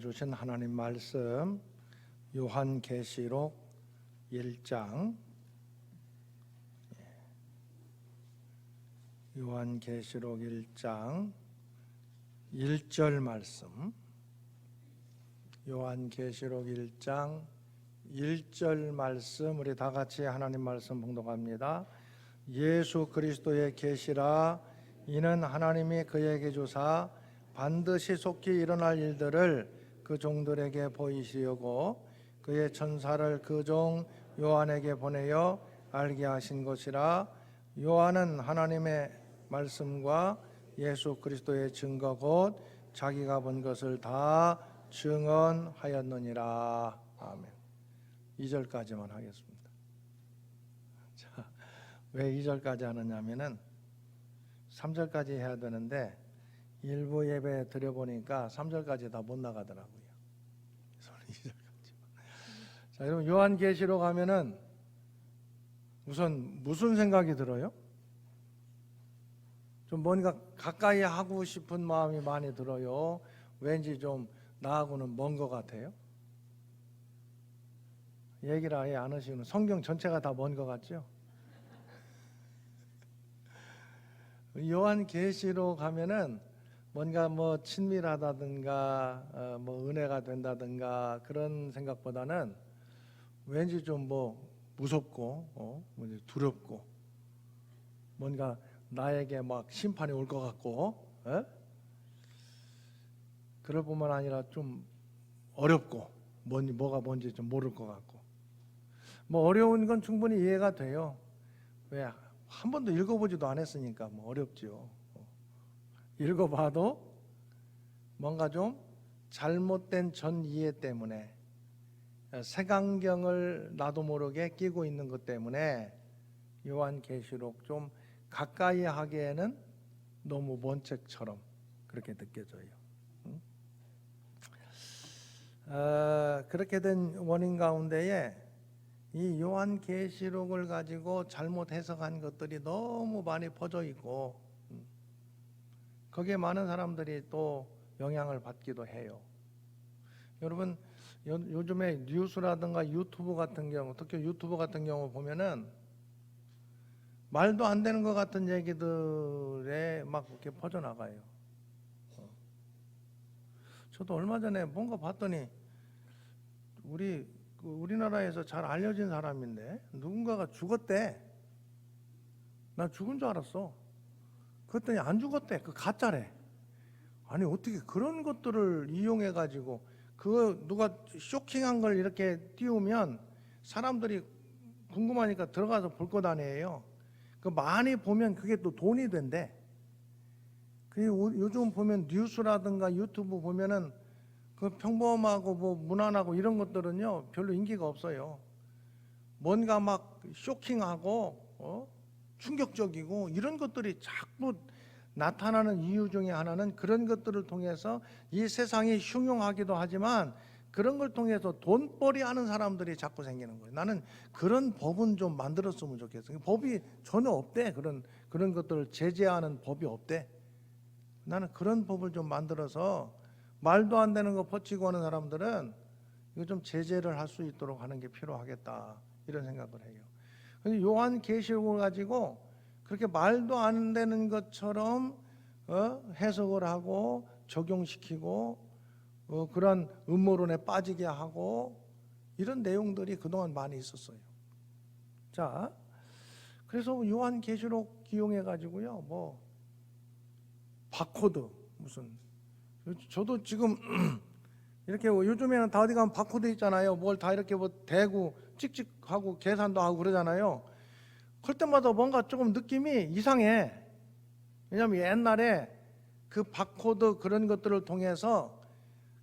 주신 하나님 말씀 요한계시록 1장. 요한계시록 1장 1절 말씀. 요한계시록 1장 1절 말씀. 우리 다 같이 하나님 말씀 봉독합니다. 예수 그리스도의 계시라. 이는 하나님이 그에게 주사 반드시 속히 일어날 일들을 그 종들에게 보이시려고 그의 천사를 그 종 요한에게 보내어 알게 하신 것이라 요한은 하나님의 말씀과 예수 그리스도의 증거 곧 자기가 본 것을 다 증언하였느니라 아멘. 2절까지만 하겠습니다. 자, 왜 2절까지 하느냐면은 3절까지 해야 되는데 일부 예배 드려보니까 3절까지 다 못 나가더라고요. 그래서 2절까지. 자, 여러분 요한계시록 하면은 우선 무슨 생각이 들어요? 좀 뭔가 가까이 하고 싶은 마음이 많이 들어요. 왠지 좀 나하고는 먼 것 같아요. 얘기를 아예 안 하시는 성경 전체가 다 먼 것 같죠? 요한 계시로 가면은 뭔가 뭐 친밀하다든가 어, 뭐 은혜가 된다든가 그런 생각보다는 왠지 좀 뭐 무섭고 어, 뭐 두렵고 뭔가 나에게 막 심판이 올 것 같고 에? 그럴 뿐만 아니라 좀 어렵고 뭔 뭐가 뭔지 좀 모를 것 같고 뭐 어려운 건 충분히 이해가 돼요. 왜 한 번도 읽어보지도 않았으니까 뭐 어렵죠. 읽어봐도 뭔가 좀 잘못된 전 이해 때문에 색안경을 나도 모르게 끼고 있는 것 때문에 요한계시록 좀 가까이 하기에는 너무 먼 책처럼 그렇게 느껴져요. 응? 어, 그렇게 된 원인 가운데에 이 요한계시록을 가지고 잘못 해석한 것들이 너무 많이 퍼져 있고 음, 거기에 많은 사람들이 또 영향을 받기도 해요. 여러분 요, 요즘에 뉴스라든가 유튜브 같은 경우, 특히 유튜브 같은 경우 보면은 말도 안 되는 것 같은 얘기들에 막 이렇게 퍼져 나가요. 어. 저도 얼마 전에 뭔가 봤더니 우리 그 우리나라에서 잘 알려진 사람인데 누군가가 죽었대. 나 죽은 줄 알았어. 그랬더니 안 죽었대. 그 가짜래. 아니 어떻게 그런 것들을 이용해 가지고 그 누가 쇼킹한 걸 이렇게 띄우면 사람들이 궁금하니까 들어가서 볼 것 아니에요. 그 많이 보면 그게 또 돈이 된대. 그 요즘 보면 뉴스라든가 유튜브 보면은 그 평범하고 뭐 무난하고 이런 것들은요 별로 인기가 없어요. 뭔가 막 쇼킹하고 어? 충격적이고 이런 것들이 자꾸 나타나는 이유 중에 하나는 그런 것들을 통해서 이 세상이 흉흉하기도 하지만 그런 걸 통해서 돈벌이 하는 사람들이 자꾸 생기는 거예요. 나는 그런 법은 좀 만들었으면 좋겠어. 법이 전혀 없대. 그런 그런 것들을 제재하는 법이 없대. 나는 그런 법을 좀 만들어서 말도 안 되는 거 퍼치고 하는 사람들은 이거 좀 제재를 할 수 있도록 하는 게 필요하겠다 이런 생각을 해요. 근데 요한 계시록을 가지고 그렇게 말도 안 되는 것처럼 어? 해석을 하고 적용시키고 어, 그런 음모론에 빠지게 하고 이런 내용들이 그동안 많이 있었어요. 자, 그래서 요한 계시록 기용해 가지고요, 뭐 바코드 무슨 저도 지금 이렇게 요즘에는 다 어디 가면 바코드 있잖아요. 뭘 다 이렇게 뭐 대고 찍찍하고 계산도 하고 그러잖아요. 그럴 때마다 뭔가 조금 느낌이 이상해. 왜냐하면 옛날에 그 바코드 그런 것들을 통해서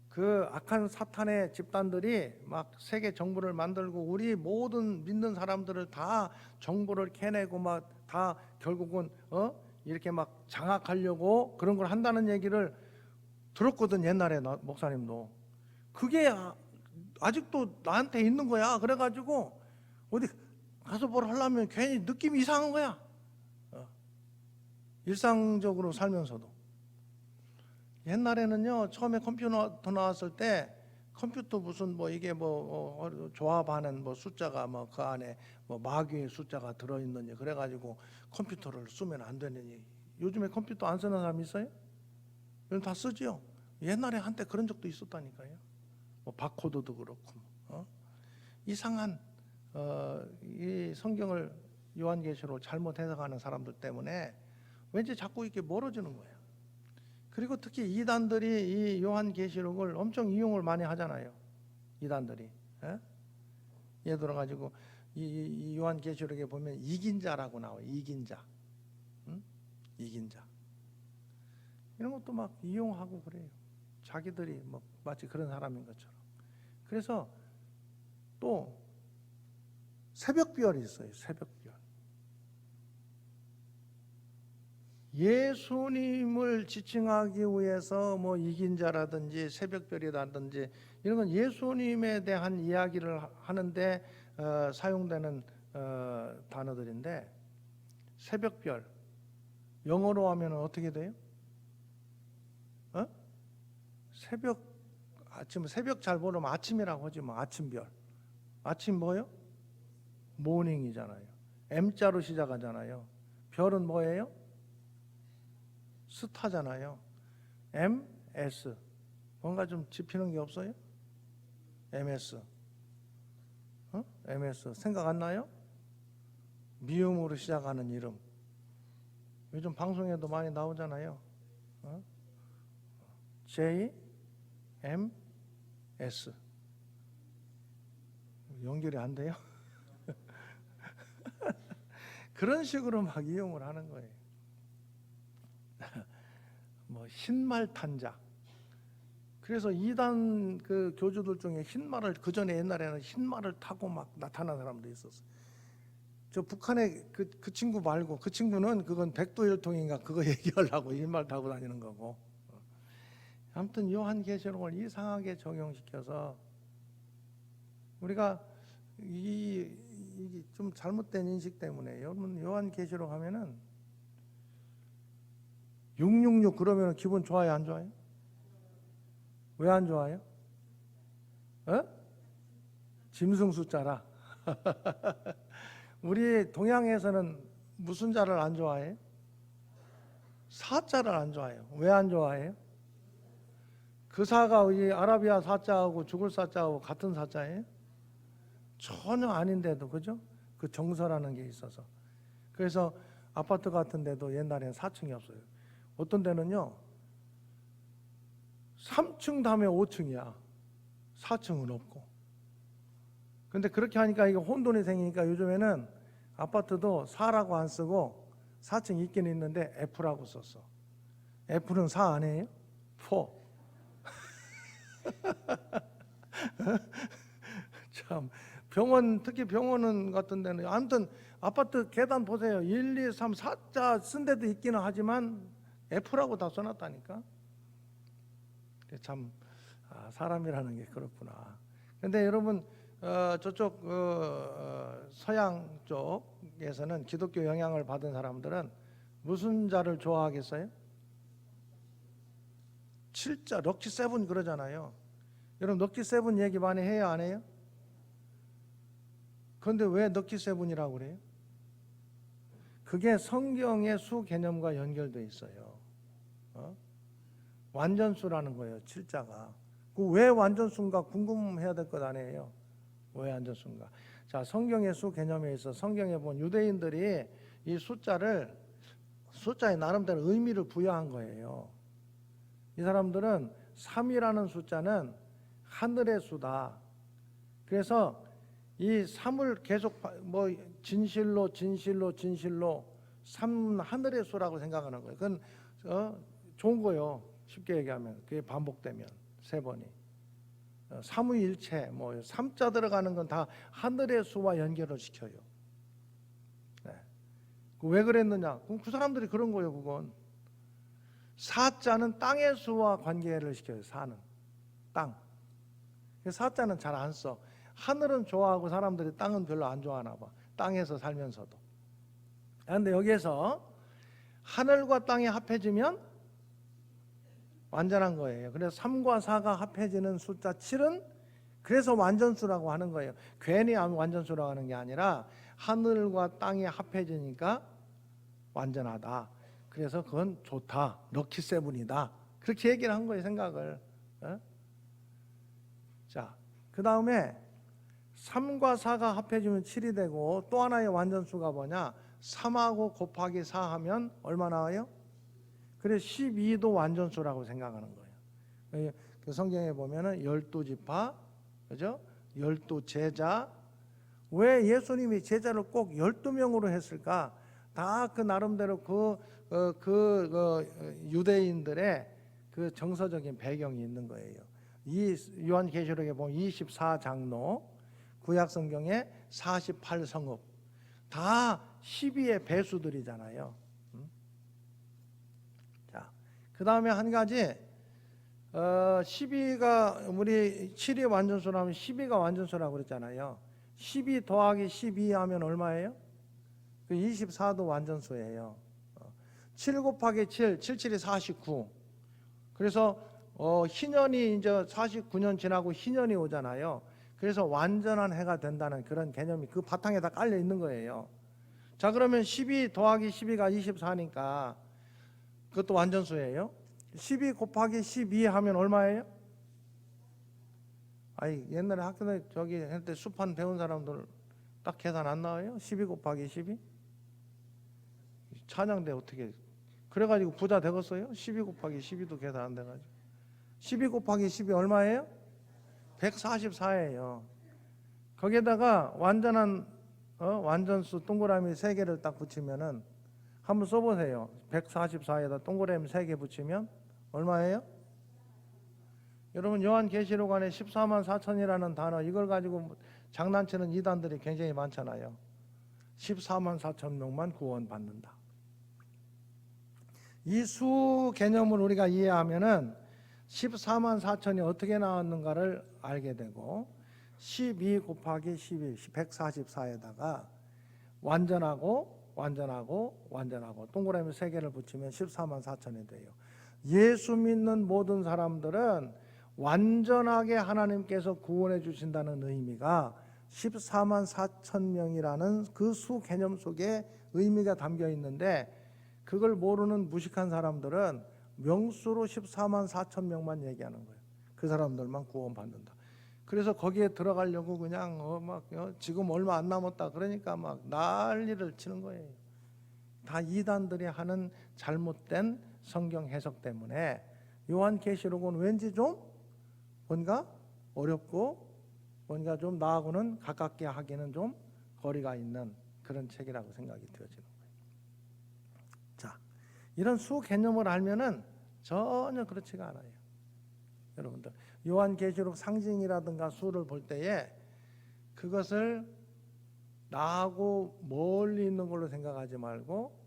그 악한 사탄의 집단들이 막 세계 정부를 만들고 우리 모든 믿는 사람들을 다 정보를 캐내고 막 다 결국은 어 이렇게 막 장악하려고 그런 걸 한다는 얘기를 들었거든 옛날에 나, 목사님도 그게 아- 아직도 나한테 있는 거야 그래가지고 어디 가서 뭘 하려면 괜히 느낌이 이상한 거야 어. 일상적으로 살면서도 옛날에는요 처음에 컴퓨터 나왔을 때 컴퓨터 무슨 뭐 이게 뭐 어, 조합하는 뭐 숫자가 뭐 그 안에 뭐 마귀의 숫자가 들어있느니 그래가지고 컴퓨터를 쓰면 안 되느니 요즘에 컴퓨터 안 쓰는 사람 있어요? 요즘 다 쓰지요. 옛날에 한때 그런 적도 있었다니까요. 뭐 바코드도 그렇고 어? 이상한 어, 이 성경을 요한계시로 잘못 해석하는 사람들 때문에 왠지 자꾸 이렇게 멀어지는 거예요. 그리고 특히 이단들이 이 요한계시록을 엄청 이용을 많이 하잖아요. 이단들이. 예? 예를 들어 가지고 이, 이- 이 요한계시록에 보면 이긴 자라고 나와요. 이긴 자. 응? 이긴 자. 이런 것도 막 이용하고 그래요. 자기들이 뭐 마치 그런 사람인 것처럼. 그래서 또 새벽별이 있어요. 새벽별. 예수님을 지칭하기 위해서 뭐 이긴 자라든지 새벽별이라든지 이런 건 예수님에 대한 이야기를 하- 하는데 어, 사용되는 어, 단어들인데 새벽별 영어로 하면 어떻게 돼요? 어? 새벽 아침 새벽 잘 모르면 아침이라고 하지 뭐 아침별 아침 뭐요? 모닝이잖아요. M자로 시작하잖아요. 별은 뭐예요? 스타잖아요. M, S. 뭔가 좀 짚히는 게 없어요? MS. 어? MS. 생각 안 나요? 미음으로 시작하는 이름. 요즘 방송에도 많이 나오잖아요. 어? J, M, S. 연결이 안 돼요? 그런 식으로 막 이용을 하는 거예요. 뭐 흰말 탄자. 그래서 이단 그 교주들 중에 흰말을 그 전에 옛날에는 흰말을 타고 막 나타난 사람도 있었어. 저 북한의 그, 그 친구 말고 그 친구는 그건 백도일통인가 그거 얘기하려고 흰말 타고 다니는 거고. 아무튼 요한계시록을 이상하게 적용시켜서 우리가 이, 이 좀 잘못된 인식 때문에 여러분 요한계시록 하면은 666 그러면 기분 좋아요 안 좋아요? 왜 안 좋아요? 어? 짐승 숫자라. 우리 동양에서는 무슨 자를 안 좋아해요? 사자를 안 좋아해요. 왜 안 좋아해요? 그 사가 이 아라비아 사자하고 죽을 사자하고 같은 사자예요? 전혀 아닌데도 그죠? 그 정서라는 게 있어서. 그래서 아파트 같은 데도 옛날엔 4층이 없어요. 어떤 데는요. 3층 다음에 5층이야. 4층은 없고. 근데 그렇게 하니까 이게 혼돈이 생기니까 요즘에는 아파트도 4라고 안 쓰고 4층 있긴 있는데 F라고 썼어. F는 4 아니에요? 4. 참 병원 특히 병원은 같은 데는 아무튼 아파트 계단 보세요. 1, 2, 3, 4자 쓴 데도 있기는 하지만 F라고 다 써놨다니까. 참 아, 사람이라는 게 그렇구나. 근데 여러분 어, 저쪽 어, 어, 서양 쪽에서는 기독교 영향을 받은 사람들은 무슨 자를 좋아하겠어요? 칠자 럭키 세븐 그러잖아요. 여러분 럭키 세븐 얘기 많이 해요 안 해요? 그런데 왜 럭키 세븐이라고 그래요? 그게 성경의 수 개념과 연결돼 있어요. 어? 완전수라는 거예요. 칠자가. 그 왜 완전수인가 궁금해야 될 것 아니에요. 왜 완전수인가? 자, 성경의 수 개념에 있어 성경에 본 유대인들이 이 숫자를 숫자에 나름대로 의미를 부여한 거예요. 이 사람들은 3이라는 숫자는 하늘의 수다. 그래서 이 3을 계속 바- 뭐 진실로 진실로 진실로 3 하늘의 수라고 생각하는 거예요. 그건 어, 좋은 거요. 쉽게 얘기하면 그게 반복되면 세 번이 어, 삼위일체 뭐 삼자 들어가는 건 다 하늘의 수와 연결을 시켜요. 네. 그왜 그랬느냐? 그럼 그 사람들이 그런 거예요. 그건 사자는 땅의 수와 관계를 시켜요. 사는 땅. 사자는 잘 안 써. 하늘은 좋아하고 사람들이 땅은 별로 안 좋아하나 봐. 땅에서 살면서도. 그런데 여기에서 하늘과 땅이 합해지면 완전한 거예요. 그래서 3과 4가 합해지는 숫자 7은 그래서 완전수라고 하는 거예요. 괜히 안- 완전수라고 하는 게 아니라 하늘과 땅이 합해지니까 완전하다. 그래서 그건 좋다. 럭키 세븐이다. 그렇게 얘기를 한 거예요, 생각을. 어? 자, 그 다음에 3과 4가 합해지면 7이 되고 또 하나의 완전수가 뭐냐? 3하고 곱하기 4 하면 얼마 나와요? 그래 12도 완전수라고 생각하는 거예요. 그 성경에 보면은 열두 지파, 그죠? 열두 제자. 왜 예수님이 제자를 꼭 열두 명으로 했을까? 다 그 나름대로 그, 어, 그, 그 유대인들의 그 정서적인 배경이 있는 거예요. 이 요한계시록에 보면 24장로, 구약 성경에 48성읍, 다 12의 배수들이잖아요. 자, 그 다음에 한 가지, 어, 12가, 우리 7이 완전수라면 12가 완전수라고 그랬잖아요. 12 더하기 12 하면 얼마예요? 그 24도 완전수예요. 어, 7 곱하기 7, 77이 49. 그래서 어, 희년이 이제 49년 지나고 희년이 오잖아요. 그래서 완전한 해가 된다는 그런 개념이 그 바탕에 다 깔려 있는 거예요. 자, 그러면 12 더하기 12가 24니까 그것도 완전수예요. 12 곱하기 12 하면 얼마예요? 아니, 옛날에 학교 에 저기 할때 수판 배운 사람들 딱 계산 안 나와요? 12 곱하기 12? 찬양대 어떻게 그래가지고 부자 되겠어요? 12 곱하기 12도 계산 안 돼가지고 12 곱하기 10이 얼마예요? 144예요. 거기에다가 완전한 어? 완전수 동그라미 3개를 딱 붙이면은 한번 써보세요. 144에다 동그라미 3개 붙이면 얼마예요? 여러분 요한계시록 안에 14만 4천이라는 단어 이걸 가지고 장난치는 이단들이 굉장히 많잖아요. 14만 4천 명만 구원받는다. 이 수 개념을 우리가 이해하면은 14만 4천이 어떻게 나왔는가를 알게 되고 12 곱하기 11, 144에다가 완전하고 완전하고 완전하고 동그라미 세 개를 붙이면 14만 4천이 돼요. 예수 믿는 모든 사람들은 완전하게 하나님께서 구원해 주신다는 의미가 14만 4천 명이라는 그 수 개념 속에 의미가 담겨 있는데 그걸 모르는 무식한 사람들은 명수로 14만 4천 명만 얘기하는 거예요. 그 사람들만 구원받는다. 그래서 거기에 들어가려고 그냥 어, 막 어, 지금 얼마 안 남았다 그러니까 막 난리를 치는 거예요. 다 이단들이 하는 잘못된 성경 해석 때문에 요한계시록은 왠지 좀 뭔가 어렵고 뭔가 좀 나하고는 가깝게 하기는 좀 거리가 있는 그런 책이라고 생각이 되어지는 이런 수 개념을 알면은 전혀 그렇지가 않아요. 여러분들 요한계시록 상징이라든가 수를 볼 때에 그것을 나하고 멀리 있는 걸로 생각하지 말고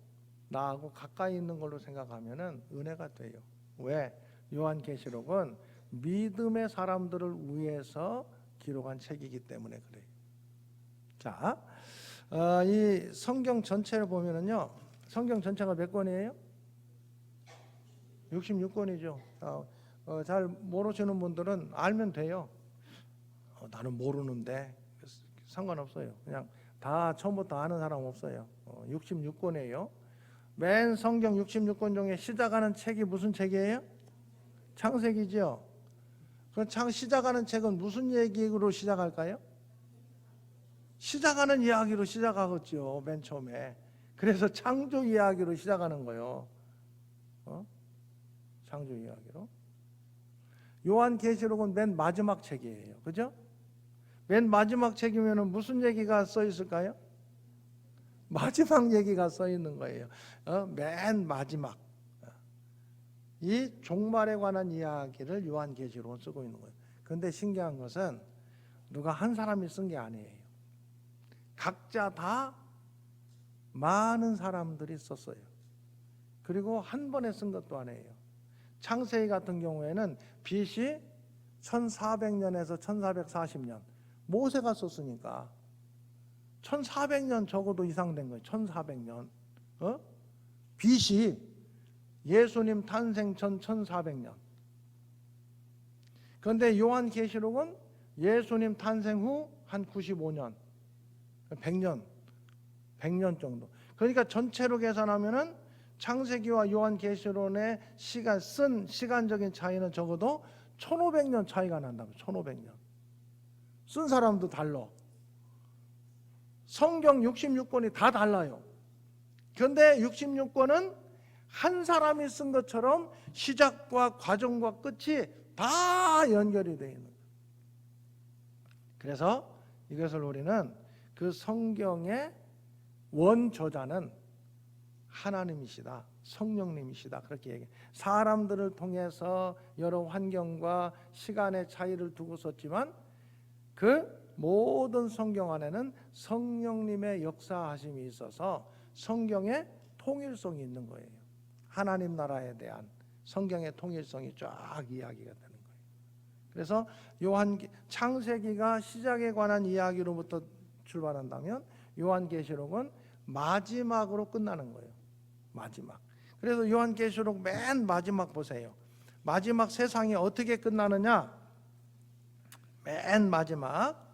나하고 가까이 있는 걸로 생각하면은 은혜가 돼요. 왜? 요한계시록은 믿음의 사람들을 위해서 기록한 책이기 때문에 그래요. 자, 어, 이 성경 전체를 보면은요, 성경 전체가 몇 권이에요? 66권이죠. 어, 어, 잘 모르시는 분들은 알면 돼요. 어, 나는 모르는데 상관없어요. 그냥 다 처음부터 아는 사람 없어요. 어, 66권이에요. 맨 성경 66권 중에 시작하는 책이 무슨 책이에요? 창세기죠. 그럼 창 시작하는 책은 무슨 얘기로 시작할까요? 시작하는 이야기로 시작하겠죠. 맨 처음에. 그래서 창조 이야기로 시작하는 거예요. 어? 창조 이야기로. 요한계시록은 맨 마지막 책이에요. 그죠? 맨 마지막 책이면 무슨 얘기가 써 있을까요? 마지막 얘기가 써 있는 거예요. 어? 맨 마지막. 이 종말에 관한 이야기를 요한계시록은 쓰고 있는 거예요. 그런데 신기한 것은 누가 한 사람이 쓴 게 아니에요. 각자 다 많은 사람들이 썼어요. 그리고 한 번에 쓴 것도 아니에요. 창세기 같은 경우에는 BC 1400년에서 1440년 모세가 썼으니까 1400년 적어도 이상 된 거예요. 1400년. 어? BC 예수님 탄생 전 1400년. 그런데 요한계시록은 예수님 탄생 후 한 95년, 100년, 100년 정도. 그러니까 전체로 계산하면은 창세기와 요한계시록의 시간 쓴 시간적인 차이는 적어도 1500년 차이가 난다고. 1500년. 쓴 사람도 달라. 성경 66권이 다 달라요. 그런데 66권은 한 사람이 쓴 것처럼 시작과 과정과 끝이 다 연결이 되어 있는. 그래서 이것을 우리는 그 성경의 원저자는 하나님이시다. 성령님이시다. 그렇게 얘기해. 사람들을 통해서 여러 환경과 시간의 차이를 두고 썼지만 그 모든 성경 안에는 성령님의 역사하심이 있어서 성경의 통일성이 있는 거예요. 하나님 나라에 대한 성경의 통일성이 쫙 이야기가 되는 거예요. 그래서 요한 창세기가 시작에 관한 이야기로부터 출발한다면 요한계시록은 마지막으로 끝나는 거예요. 마지막. 그래서 요한계시록 맨 마지막 보세요. 마지막 세상이 어떻게 끝나느냐? 맨 마지막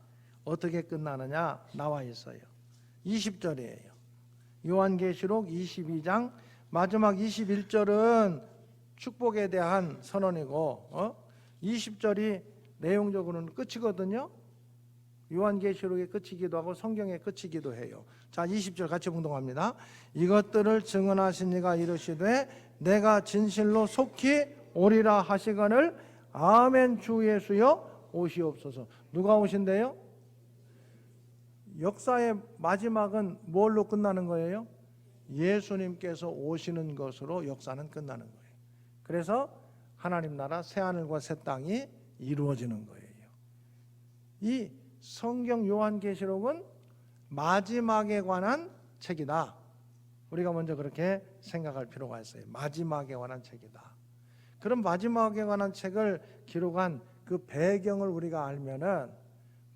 어떻게 끝나느냐 나와 있어요. 20절이에요. 요한계시록 22장 마지막 21절은 축복에 대한 선언이고 어? 20절이 내용적으로는 끝이거든요. 요한계시록의 끝이기도 하고 성경의 끝이기도 해요. 자, 20절 같이 봉동합니다. 이것들을 증언하신 이가 이르시되 내가 진실로 속히 오리라 하시거늘 아멘 주 예수여 오시옵소서. 누가 오신대요? 역사의 마지막은 뭘로 끝나는 거예요? 예수님께서 오시는 것으로 역사는 끝나는 거예요. 그래서 하나님 나라 새 하늘과 새 땅이 이루어지는 거예요. 이 성경 요한계시록은 마지막에 관한 책이다. 우리가 먼저 그렇게 생각할 필요가 있어요. 마지막에 관한 책이다. 그럼 마지막에 관한 책을 기록한 그 배경을 우리가 알면은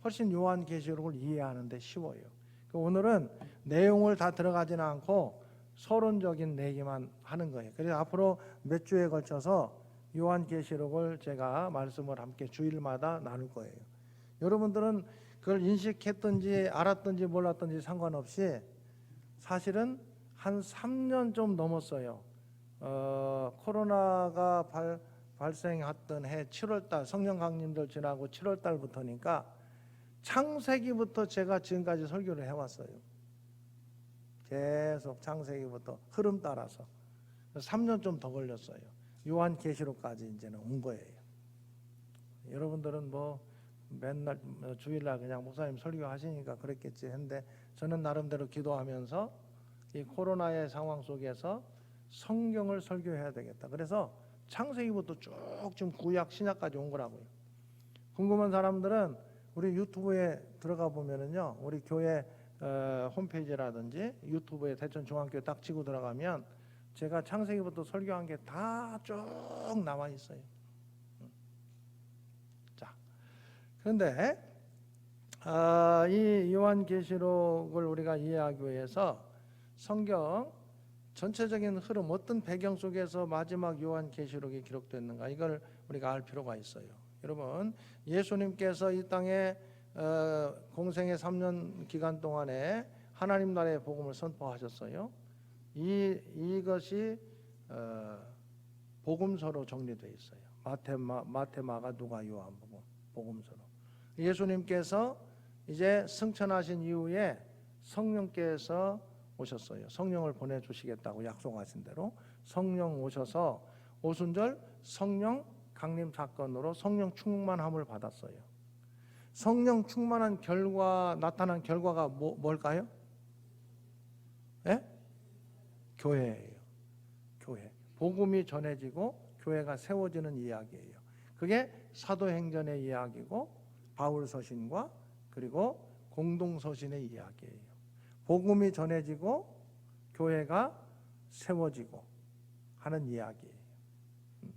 훨씬 요한 계시록을 이해하는데 쉬워요. 그 오늘은 내용을 다 들어가지는 않고 서론적인 얘기만 하는 거예요. 그래서 앞으로 몇 주에 걸쳐서 요한 계시록을 제가 말씀을 함께 주일마다 나눌 거예요. 여러분들은 그걸 인식했든지 알았든지 몰랐든지 상관없이 사실은 한 3년 좀 넘었어요. 어, 코로나가 발, 발생했던 해 7월달 성령 강림들 지나고 7월달부터니까 창세기부터 제가 지금까지 설교를 해왔어요. 계속 창세기부터 흐름 따라서 3년 좀 더 걸렸어요. 요한 계시록까지 이제는 온 거예요. 여러분들은 뭐 맨날 주일날 그냥 목사님 설교하시니까 그랬겠지 했는데 저는 나름대로 기도하면서 이 코로나의 상황 속에서 성경을 설교해야 되겠다. 그래서 창세기부터 쭉좀 구약 신약까지 온 거라고요. 궁금한 사람들은 우리 유튜브에 들어가 보면은요, 우리 교회 어, 홈페이지라든지 유튜브에 대천 중앙교회 딱 치고 들어가면 제가 창세기부터 설교한 게 다 쭉 나와 있어요. 자, 그런데 아, 이 요한계시록을 우리가 이해하기 위해서 성경 전체적인 흐름 어떤 배경 속에서 마지막 요한계시록이 기록됐는가 이걸 우리가 알 필요가 있어요. 여러분 예수님께서 이 땅에 어, 공생의 3년 기간 동안에 하나님 나라의 복음을 선포하셨어요. 이 이것이 어, 복음서로 정리되어 있어요. 마테 마 마테 마가 누가 요한복음 복음서로 예수님께서 이제 승천하신 이후에 성령께서 오셨어요. 성령을 보내 주시겠다고 약속하신 대로 성령 오셔서 오순절 성령 강림 사건으로 성령 충만함을 받았어요. 성령 충만한 결과 나타난 결과가 뭐, 뭘까요? 예? 교회예요. 교회. 복음이 전해지고 교회가 세워지는 이야기예요. 그게 사도행전의 이야기고 바울 서신과 그리고 공동 서신의 이야기예요. 복음이 전해지고 교회가 세워지고 하는 이야기예요. 음.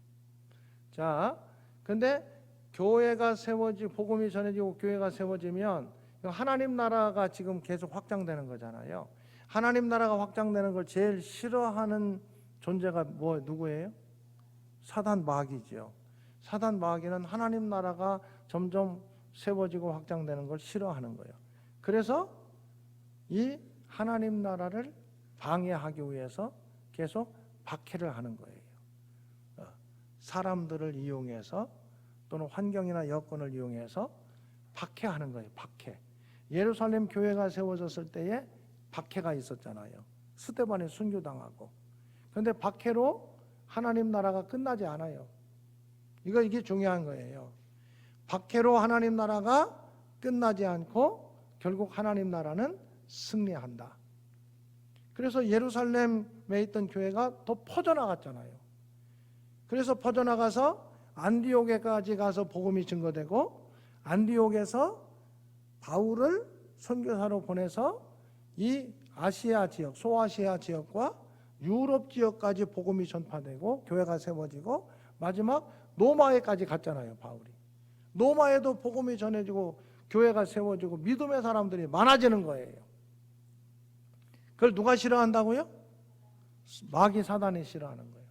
자, 근데 교회가 세워지 복음이 전해지고 교회가 세워지면 하나님 나라가 지금 계속 확장되는 거잖아요. 하나님 나라가 확장되는 걸 제일 싫어하는 존재가 뭐 누구예요? 사단 마귀죠. 사단 마귀는 하나님 나라가 점점 세워지고 확장되는 걸 싫어하는 거예요. 그래서 이 하나님 나라를 방해하기 위해서 계속 박해를 하는 거예요. 어, 사람들을 이용해서 또는 환경이나 여건을 이용해서 박해하는 거예요. 박해. 예루살렘 교회가 세워졌을 때에 박해가 있었잖아요. 스테반이 순교당하고. 그런데 박해로 하나님 나라가 끝나지 않아요. 이거 이게 중요한 거예요. 박해로 하나님 나라가 끝나지 않고 결국 하나님 나라는 승리한다. 그래서 예루살렘에 있던 교회가 더 퍼져나갔잖아요. 그래서 퍼져나가서 안디옥에까지 가서 복음이 증거되고 안디옥에서 바울을 선교사로 보내서 이 아시아 지역, 소아시아 지역과 유럽 지역까지 복음이 전파되고 교회가 세워지고 마지막 노마에까지 갔잖아요, 바울이. 노마에도 복음이 전해지고 교회가 세워지고 믿음의 사람들이 많아지는 거예요. 그걸 누가 싫어한다고요? 마귀 사단이 싫어하는 거예요.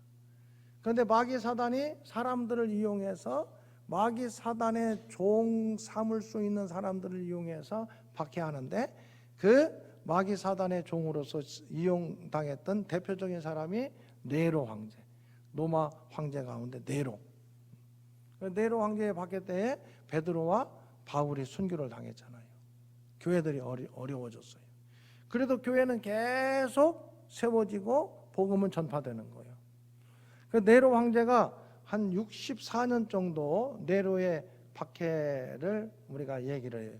그런데 마귀 사단이 사람들을 이용해서 마귀 사단의 종 삼을 수 있는 사람들을 이용해서 박해하는데 그 마귀 사단의 종으로서 이용당했던 대표적인 사람이 네로 황제, 노마 황제 가운데 네로. 그 네로 황제의 박해 때에 베드로와 바울이 순교를 당했잖아요. 교회들이 어리, 어려워졌어요. 그래도 교회는 계속 세워지고 복음은 전파되는 거예요. 그 네로 황제가 한 64년 정도 네로의 박해를 우리가 얘기를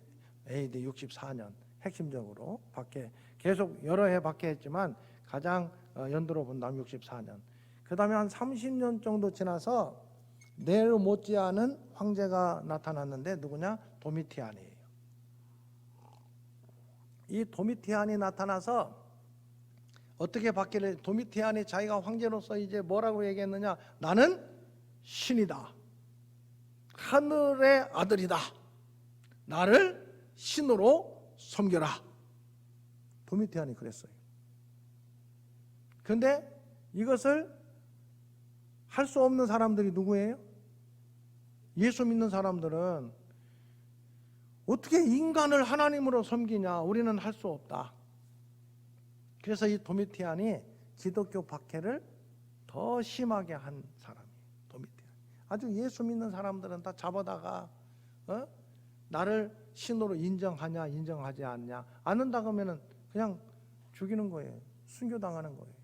AD 64년 핵심적으로 박해 계속 여러 해 박해했지만 가장 어, 연도로 본다면 64년. 그 다음에 한 30년 정도 지나서 네로 못지않은 황제가 나타났는데 누구냐? 도미티안이에요. 이 도미티안이 나타나서 어떻게 바뀌를 도미티안이 자기가 황제로서 이제 뭐라고 얘기했느냐? 나는 신이다. 하늘의 아들이다. 나를 신으로 섬겨라. 도미티안이 그랬어요. 그런데 이것을 할 수 없는 사람들이 누구예요? 예수 믿는 사람들은 어떻게 인간을 하나님으로 섬기냐? 우리는 할 수 없다. 그래서 이 도미티안이 기독교 박해를 더 심하게 한 사람이에요. 도미티안. 아주 예수 믿는 사람들은 다 잡아다가 어? 나를 신으로 인정하냐 인정하지 않냐 않는다 그러면은 그냥 죽이는 거예요. 순교당하는 거예요.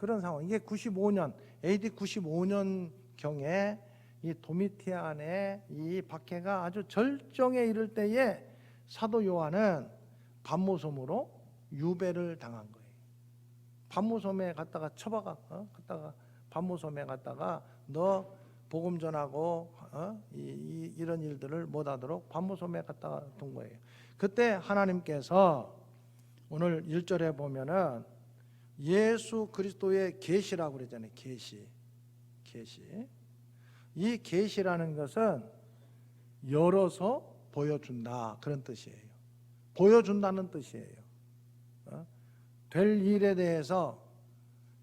자 그런 상황. 이게 95년 AD 95년 경에 이 도미티안의 이 박해가 아주 절정에 이를 때에 사도 요한은 반모섬으로 유배를 당한 거예요. 반모섬에 갔다가 처박아, 어? 갔다가 반모섬에 갔다가 너 복음 전하고 어? 이, 이, 런 일들을 못하도록 반모섬에 갔다가 둔 거예요. 그때 하나님께서 오늘 1절에 보면은 예수 그리스도의 계시라고 그러잖아요. 계시. 계시. 이 계시라는 것은 열어서 보여준다 그런 뜻이에요. 보여준다는 뜻이에요. 어? 될 일에 대해서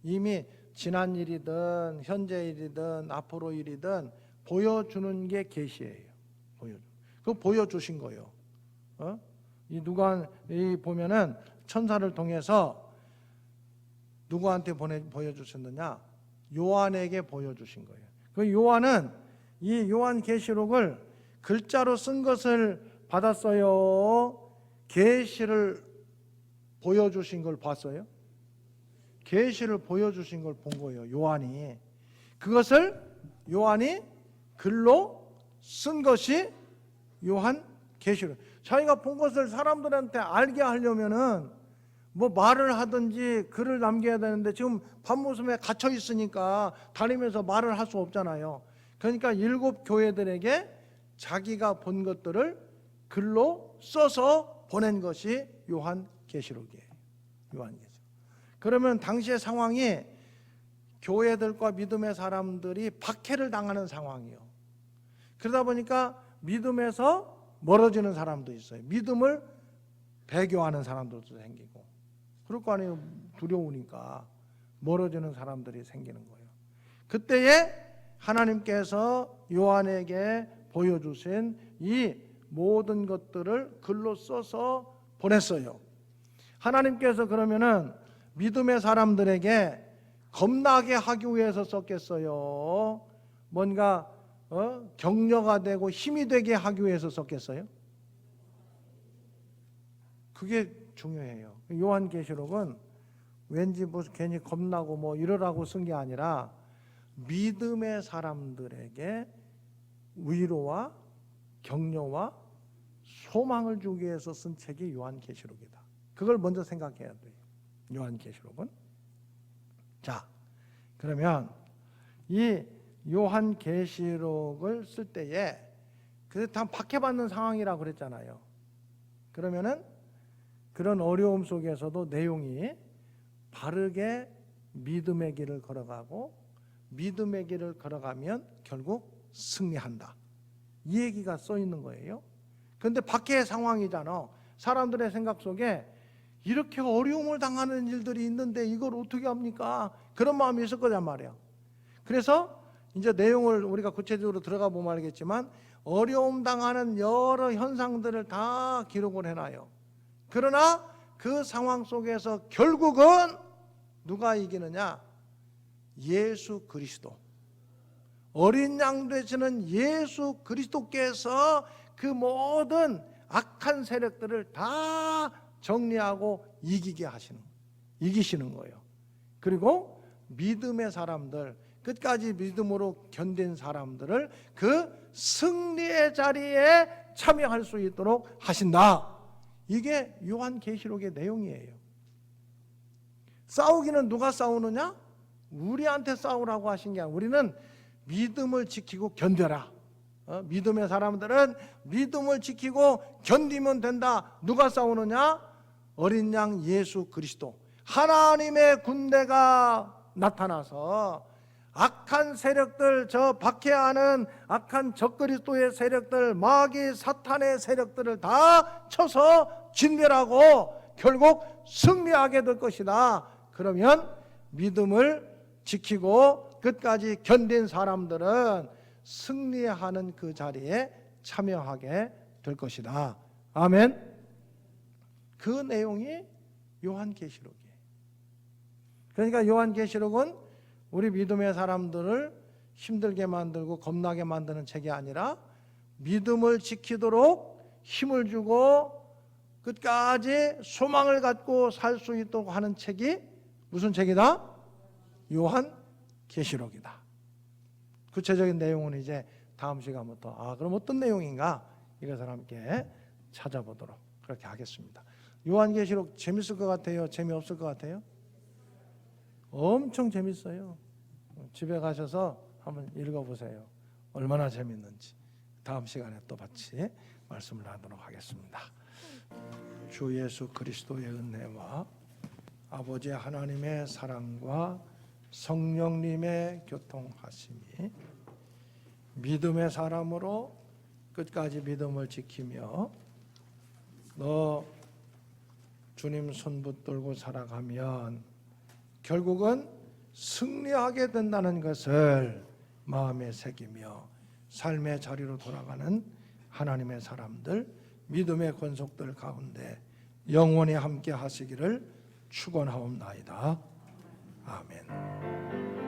이미 지난 일이든 현재 일이든 앞으로 일이든 보여주는 게 계시예요. 보여. 그 보여주신 거요. 어? 이 누가 이 보면은 천사를 통해서 누구한테 보내 보여주셨느냐? 요한에게 보여주신 거예요. 그 요한은 이 요한 계시록을 글자로 쓴 것을 받았어요. 계시를 보여주신 걸 봤어요. 계시를 보여주신 걸 본 거예요. 요한이 그것을 요한이 글로 쓴 것이 요한 계시록. 자기가 본 것을 사람들한테 알게 하려면은 뭐 말을 하든지 글을 남겨야 되는데 지금 밤모섬에 갇혀 있으니까 다니면서 말을 할 수 없잖아요. 그러니까 일곱 교회들에게 자기가 본 것들을 글로 써서 보낸 것이 요한 계시록이에요. 요한 계시록. 그러면 당시의 상황이 교회들과 믿음의 사람들이 박해를 당하는 상황이요. 그러다 보니까 믿음에서 멀어지는 사람도 있어요. 믿음을 배교하는 사람들도 생기고. 그럴 거 아니에요. 두려우니까 멀어지는 사람들이 생기는 거예요. 그때에 하나님께서 요한에게 보여주신 이 모든 것들을 글로 써서 보냈어요. 하나님께서 그러면은 믿음의 사람들에게 겁나게 하기 위해서 썼겠어요. 뭔가 어? 격려가 되고 힘이 되게 하기 위해서 썼겠어요. 그게 중요해요. 요한계시록은 왠지 무슨 괜히 겁나고 뭐 이러라고 쓴 게 아니라 믿음의 사람들에게 위로와 격려와 소망을 주기 위해서 쓴 책이 요한계시록이다. 그걸 먼저 생각해야 돼요. 요한계시록은 자 그러면 이 요한계시록을 쓸 때에 그다 박해받는 상황이라고 그랬잖아요. 그러면은 그런 어려움 속에서도 내용이 바르게 믿음의 길을 걸어가고 믿음의 길을 걸어가면 결국 승리한다. 이 얘기가 써 있는 거예요. 그런데 밖의 상황이잖아. 사람들의 생각 속에 이렇게 어려움을 당하는 일들이 있는데 이걸 어떻게 합니까? 그런 마음이 있을 거란 말이야. 그래서 이제 내용을 우리가 구체적으로 들어가 보면 알겠지만 어려움 당하는 여러 현상들을 다 기록을 해놔요. 그러나 그 상황 속에서 결국은 누가 이기느냐? 예수 그리스도. 어린 양 되시는 예수 그리스도께서 그 모든 악한 세력들을 다 정리하고 이기게 하시는 이기시는 거예요. 그리고 믿음의 사람들 끝까지 믿음으로 견딘 사람들을 그 승리의 자리에 참여할 수 있도록 하신다. 이게 요한계시록의 내용이에요. 싸우기는 누가 싸우느냐? 우리한테 싸우라고 하신 게 아니라 우리는 믿음을 지키고 견뎌라. 어? 믿음의 사람들은 믿음을 지키고 견디면 된다. 누가 싸우느냐? 어린 양 예수 그리스도. 하나님의 군대가 나타나서 악한 세력들, 저 박해하는 악한 적그리스도의 세력들, 마귀 사탄의 세력들을 다 쳐서 진멸하고 결국 승리하게 될 것이다. 그러면 믿음을 지키고 끝까지 견딘 사람들은 승리하는 그 자리에 참여하게 될 것이다. 아멘. 그 내용이 요한계시록이에요. 그러니까 요한계시록은 우리 믿음의 사람들을 힘들게 만들고 겁나게 만드는 책이 아니라 믿음을 지키도록 힘을 주고 끝까지 소망을 갖고 살 수 있도록 하는 책이 무슨 책이다? 요한 계시록이다. 구체적인 내용은 이제 다음 시간부터 아 그럼 어떤 내용인가 이것을 함께 찾아보도록 그렇게 하겠습니다. 요한계시록 재밌을 것 같아요? 재미없을 것 같아요? 엄청 재밌어요. 집에 가셔서 한번 읽어보세요. 얼마나 재밌는지. 다음 시간에 또 같이 말씀을 하도록 하겠습니다. 주 예수 그리스도의 은혜와 아버지 하나님의 사랑과 성령님의 교통하심이 믿음의 사람으로 끝까지 믿음을 지키며 너 주님 손 붙들고 살아가면 결국은 승리하게 된다는 것을 마음에 새기며 삶의 자리로 돌아가는 하나님의 사람들, 믿음의 권속들 가운데 영원히 함께 하시기를 축원하옵나이다. 아멘.